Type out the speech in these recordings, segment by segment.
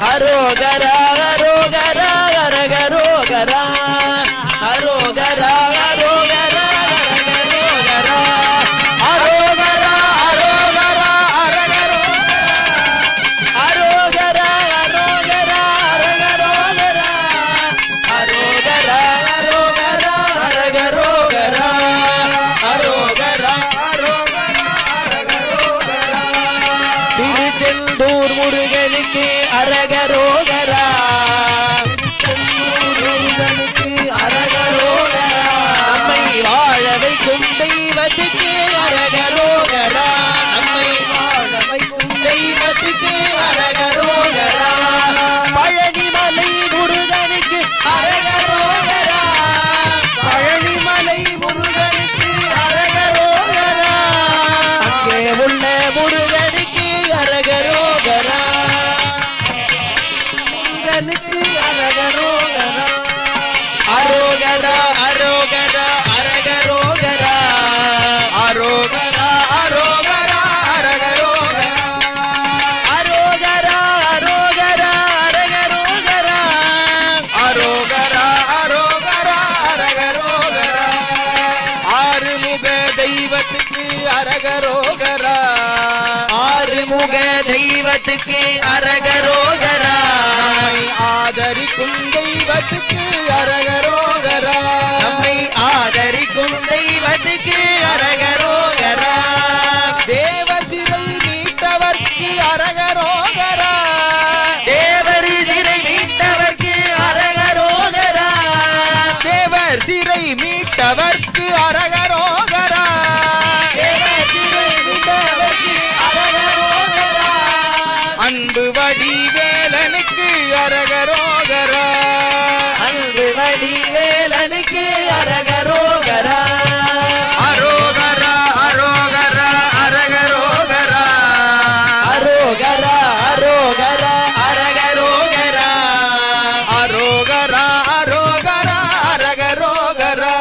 ¡Aro! அரகனுக்கு அரகரோகரா. அரோகரா அரோகரா அரகரோகரா. அரோகரா அரோகரா அரகரோகரா. அரோகரா அரோகரா அரகரோகரா. அரோகரா அரோகரா அரகரோகரா. ஆறுமுக தெய்வத்துக்கு அரகரோகரா. ஆறுமுக தெய்வத்துக்கு அரகரோகரா. ஆதரிக்கும் தெய்வத்துக்கு அரகரோகரா வடிவேலனுக்கு அரகரோகரா அரோகரா அரோகரா அரகரோகரா அரோகரா அரோகரா அரகரோகரா அரோகரா அரோகரா அரகரோகரா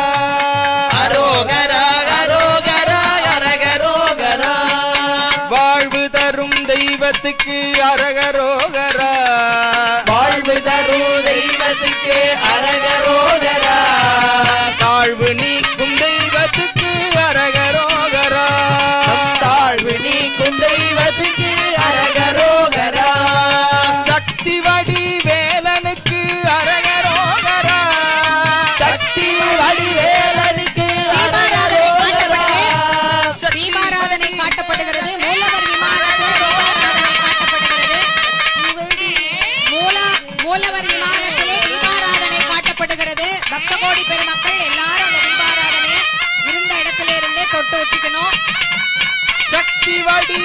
அரோகரா அரோகரா அரகரோகரா வாழ்வு தரும் தெய்வத்துக்கு அரகரோகரா வாழ்வு தரும் தெய்வத்துக்கு அரகரோகரா தாழ்வு நீக்கும் தெய்வத்துக்கு அரகரோகரா. தாழ்வு நீக்கும் தெய்வத்துக்கு அரகரோகரா. சக்தி வடி வேலனுக்கு அரகரோகரா. சக்தி வடிவேலனுக்கு அரகரோகரா. தீபாராதனை காட்டப்படுகிறது மூலவர் விமானத்தில் தீபாராதனை காட்டப்படுகிறது. மூல மூலவர் விமானத்திலே தீபாராதனை காட்டப்படுகிறது. பக்த கோடி பெருமக்கள் எல்லாரும் அந்த வச்சுக்கணும். சக்தி வடி